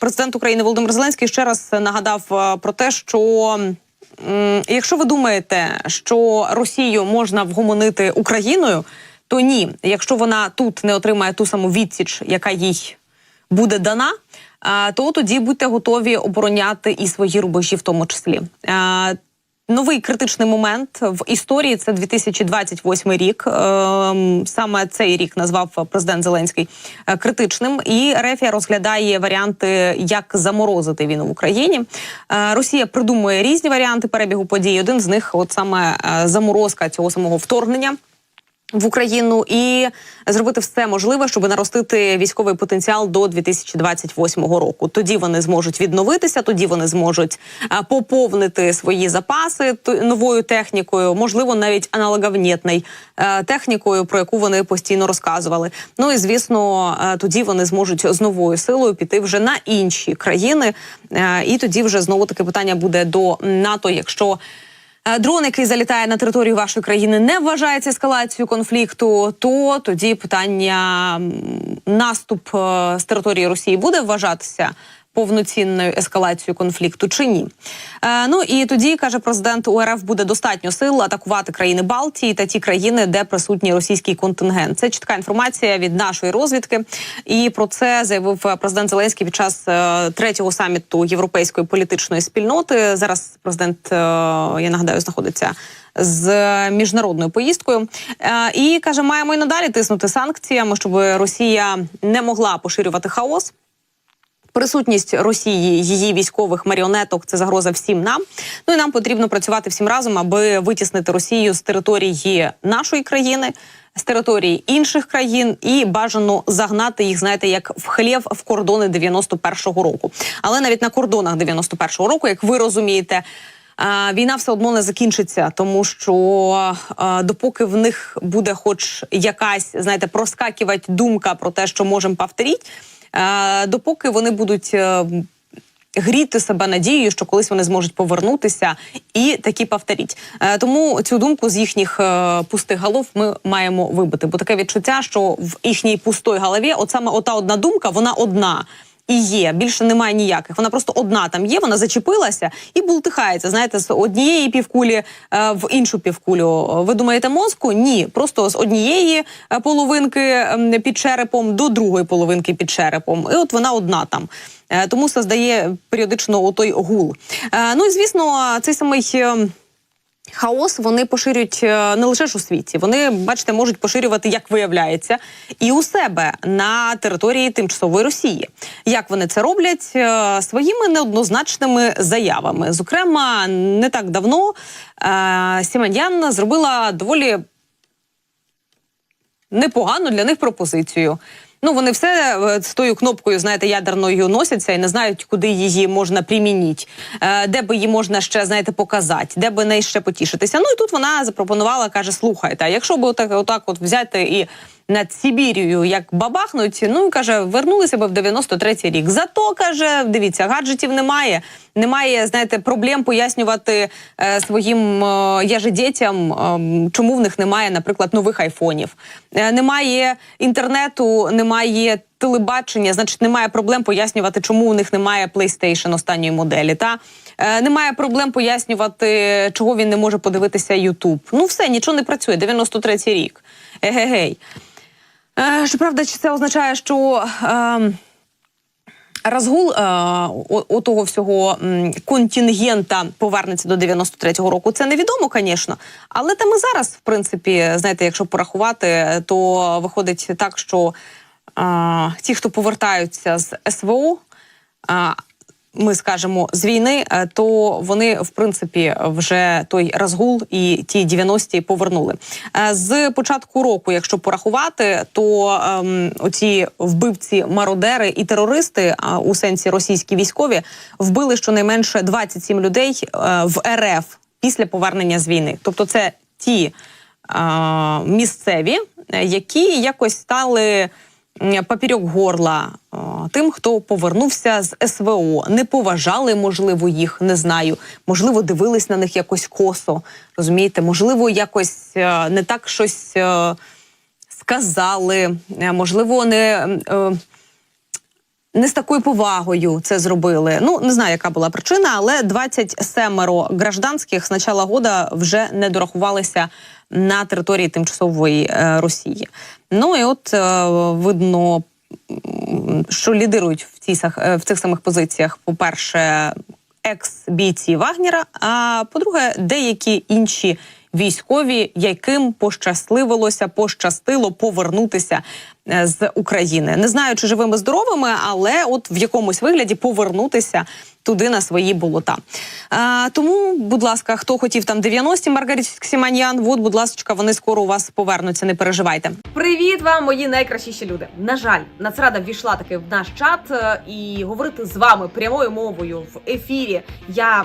президент України Володимир Зеленський ще раз нагадав е, про те, що якщо ви думаєте, що Росію можна вгомонити Україною, то ні, якщо вона тут не отримає ту саму відсіч, яка їй буде дана. е, То тоді будьте готові обороняти і свої рубежі, в тому числі. Новий критичний момент в історії це 2028 рік. Ем, Саме цей рік назвав президент Зеленський е, критичним. І Рефія розглядає варіанти, як заморозити війну в Україні. Е, Росія придумує різні варіанти перебігу подій. Один з них, от саме е, заморозка цього самого вторгнення в Україну і зробити все можливе, щоб наростити військовий потенціал до 2028 року. Тоді вони зможуть відновитися, тоді вони зможуть поповнити свої запаси новою технікою, можливо, навіть аналоговнітною е, технікою, про яку вони постійно розказували. Ну і звісно, е, тоді вони зможуть з новою силою піти вже на інші країни. Е, І тоді вже знову таке питання буде до НАТО, якщо. Е, Дрон, який залітає на територію вашої країни, не вважається ескалацією конфлікту. То тоді питання наступ е, з території Росії буде вважатися повноцінною ескалацією конфлікту чи ні? Е, ну і тоді каже президент УРФ буде достатньо сил атакувати країни Балтії та ті країни, де присутній російський контингент. Це чітка інформація від нашої розвідки. І про це заявив е, президент Зеленський під час е, третього саміту європейської політичної спільноти. Зараз президент е, я нагадаю знаходиться. З міжнародною поїздкою Е, і каже, маємо і надалі тиснути санкціями, щоб Росія не могла поширювати хаос. Присутність Росії, її військових маріонеток це загроза всім нам. Ну і нам потрібно працювати всім разом, аби витіснити Росію з території нашої країни, з території інших країн, і бажано загнати їх, знаєте, як в хлєв в кордони 91-го року. Але навіть на кордонах 91-го року, як ви розумієте. Війна все одно не закінчиться, тому що допоки в них буде, хоч якась знаєте, проскакувати думка про те, що можемо повторити, допоки вони будуть е, гріти себе надією, що колись вони зможуть повернутися і такі повторіть. Е, Тому цю думку з їхніх е, пустих голов ми маємо вибити. Бо таке відчуття, що в їхній пустої голові, от саме ота одна думка, вона одна. І є більше немає ніяких. Вона просто одна там є. Вона зачепилася і бултихається. Знаєте, з однієї півкулі е, в іншу півкулю. Ви думаєте, мозку? Ні, просто з однієї е, половинки ем, під черепом до другої половинки під черепом. І от вона одна там. Е, Тому создає періодично отой гул. Ну і звісно, цей самий. Хаос вони поширюють е, не лише ж у світі. Вони, бачите, можуть поширювати, як виявляється, і у себе на території тимчасової Росії. Як вони це роблять Е, своїми неоднозначними заявами? Зокрема, не так давно е, зробила доволі непогану для них пропозицію. Ну, вони все е, з тою кнопкою, знаєте, ядерною носяться і не знають, куди її можна примінити, е, де би її можна ще, знаєте, показати, де би неї ще потішитися. Ну і тут вона запропонувала, каже: слухайте, а якщо б отак, отак от взяти і над Сибірією як бабахнуть, ну каже, вернулися би в 93-й рік. Зато каже, дивіться, гаджетів немає. Немає, знаєте, проблем пояснювати е, своїм е, я же дітям, е, чому в них немає, наприклад, нових айфонів. Е, немає інтернету, немає телебачення, значить, немає проблем пояснювати, чому у них немає PlayStation останньої моделі. Та е, немає проблем пояснювати, чого він не може подивитися YouTube. Ну все, нічого не працює. 93-й рік. Егегей. Е, Щоправда, чи це означає, що. Е, Розгул е, о, того всього контингента повернеться до 93-го року. Це невідомо, звісно. Але там і зараз, в принципі, знаєте, якщо порахувати, то виходить так, що е, ті, хто повертаються з СВО, е, ми скажемо з війни, е, то вони в принципі вже той розгул і ті 90-ті повернули. Е, З початку року, якщо порахувати, то ем, оці вбивці, мародери і терористи а, у сенсі російські військові вбили щонайменше 27 людей е, в РФ після повернення з війни. Тобто, це ті е, місцеві, які якось стали поперек горла е, тим, хто повернувся з СВО, не поважали, можливо, їх, не знаю. Можливо, дивились на них якось косо. Розумієте, можливо, якось е, не так щось е, сказали, можливо, не. Не з такою повагою це зробили. Ну не знаю, яка була причина, але 27 гражданських з начала года вже не дорахувалися на території тимчасової е, Росії. Ну і от е, видно, що лідирують в цій е, в цих самих позиціях. По перше, екс-бійці Вагнера. А по-друге, деякі інші військові, яким пощасливилося, пощастило повернутися е, з України. Не знаю, чи живими здоровими, але от в якомусь вигляді повернутися туди на свої болота. А, тому, будь ласка, хто хотів там 90-ті Маргарит Сіманьян, от, будь ласка, вони скоро у вас повернуться. Не переживайте. Привіт вам, мої найкращіші люди. На жаль, Нацрада ввійшла таки в наш чат е, і говорити з вами прямою мовою в ефірі я.